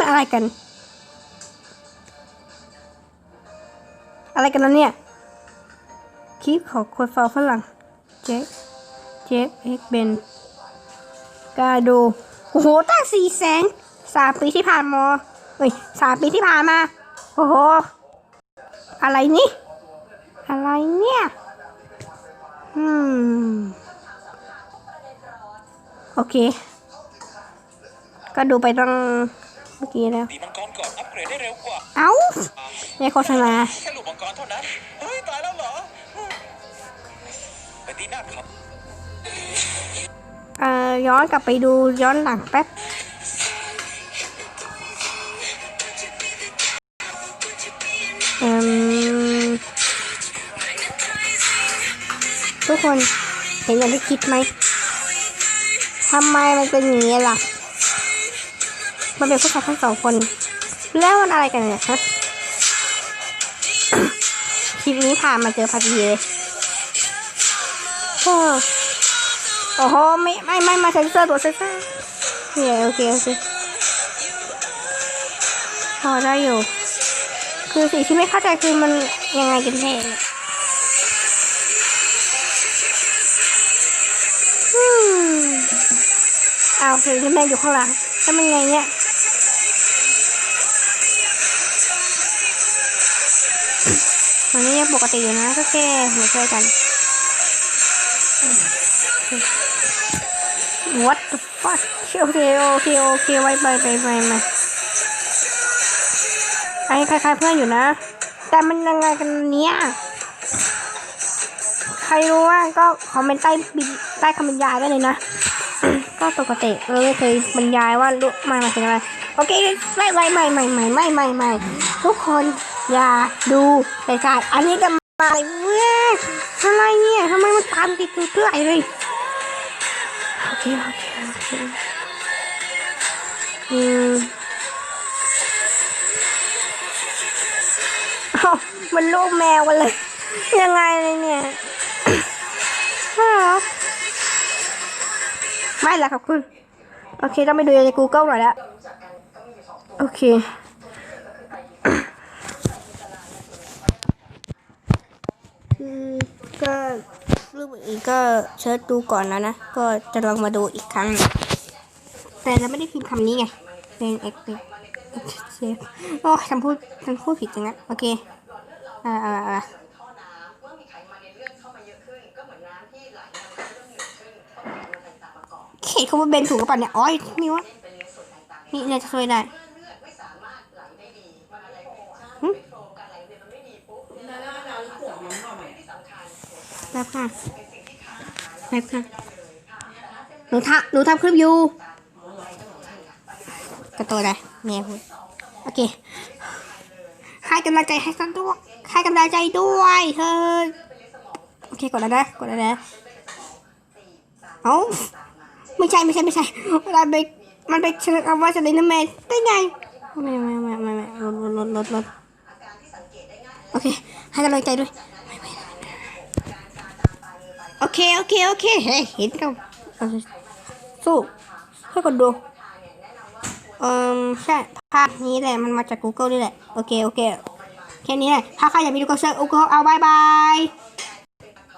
มันอะไรกัน อะไรกันนะเนี่ยคลิปของคนฟาฝรั่งเจ๊กเจ๊กเอ็กเบนกาดูโอ้โหตั้งสี่แสนสามปีที่ผ่านมาเอ้ยสามปีที่ผ่านมา โอ้โห อะไรนี่ อะไรเนี่ยอืม โอเค ก็ดูไปตั้ง เมื่อกี้แล้วตีมังกรก่อนอัปเกรดได้เร็วกว่า เอ้าในโฆษณาแค่ลูกมังกรเท่านั้น เฮ้ยตายแล้วเหรอ ไปตีหน้าครับเอ่อย้อนกลับไปดูย้อนหลังแป๊บเอ่มทุกคนเห็นอย่างที่คิดไหมทำไมมันเป็นอย่างนี้ล่ะ มันเป็นผู้ชายทั้งสองคน แล้วมันอะไรกันเนี่ยฮะคลิปนี้ผ่านมาเจอพอดีเลยโอ้โอ้โหไม่ไม่ไม่มาเซ็นเซอร์ตัวเซ็นเซอร์เนี่ยโอเคโอเคพอได้อยู่ คือสิ่งที่ไม่เข้าใจคือมันยังไงกันแน่เอืมอ้าวคือแม่อยู่ข้างหลังแล้วมันไงเนี่ย มันนี่ยังปกติอยู่นะก็แค่หัวใจกัน What the fuck โอเคโอเคโอเคไว้ไปไปไปมาไอ้คล้ายๆเพื่อนอยู่นะ แต่มันยังไงกันเนี้ยใครรู้ว่าก็คอมเมนต์ใต้บิ ใต้คำบรรยายได้เลยนะ ก็ปกติเราไม่เคยบรรยายว่าลูกมาหมายถึงอะไร โอเคไม่ไม่ไม่ไม่ไม่ไม่ไม่ไม่ทุกคนอย่าดูรายการอันนี้กันมาเลยเว้ยอะไรเนี่ยทำไมมันตามติดตัวเพื่ออะไรเลยโอเคโอเคโอเคอืมเอามันลูกแมวกันเลย ยังไงเลยเนี่ยน่ารัก ไม่ละครับคุณ โอเค ต้องไปดูใน Google หน่อยแล้วโอเค คือก็รูปอีกก็เชิญดูก่อนแล้วนะ ก็จะลองมาดูอีกครั้ง แต่เราไม่ได้พิมพ์คำนี้ไง เป็นเอ็กซ์เอ็กซ์เซฟโอ้ยฉันพูดฉันพูดผิดจังนะโอเค อ่าอ่า อ่าเขียนคำว่าเบนถูกหรือเปล่าเนี่ยอ๋อนี่วะนี่เนี่ยจะช่วยได้หึแป๊บค่ะแป๊บค่ะหนูทำหนูทำคลิปอยู่กระตัวอะไรเมียพูดโอเคให้กำลังใจให้ฉันด้วยให้กำลังใจด้วยเธอโอเคกดแล้วนะกดแล้วนะเอ้า ไม่ใช่ไม่ใช่ไม่ใช่มันไปมันไปเชิญเอาว่าจะเล่นแมนได้ไงไม่ไม่ไม่ไม่ไม่ลดลดลดลดโอเคให้กำลังใจด้วยโอเคโอเคโอเคเห็นกันเอาสู้ให้คนดูเออใช่ภาพนี้แหละมันมาจาก Google นี่แหละ โอเค โอเค แค่นี้แหละถ้าใครอยากไปดูก็เซิร์ช Google เอาบายบาย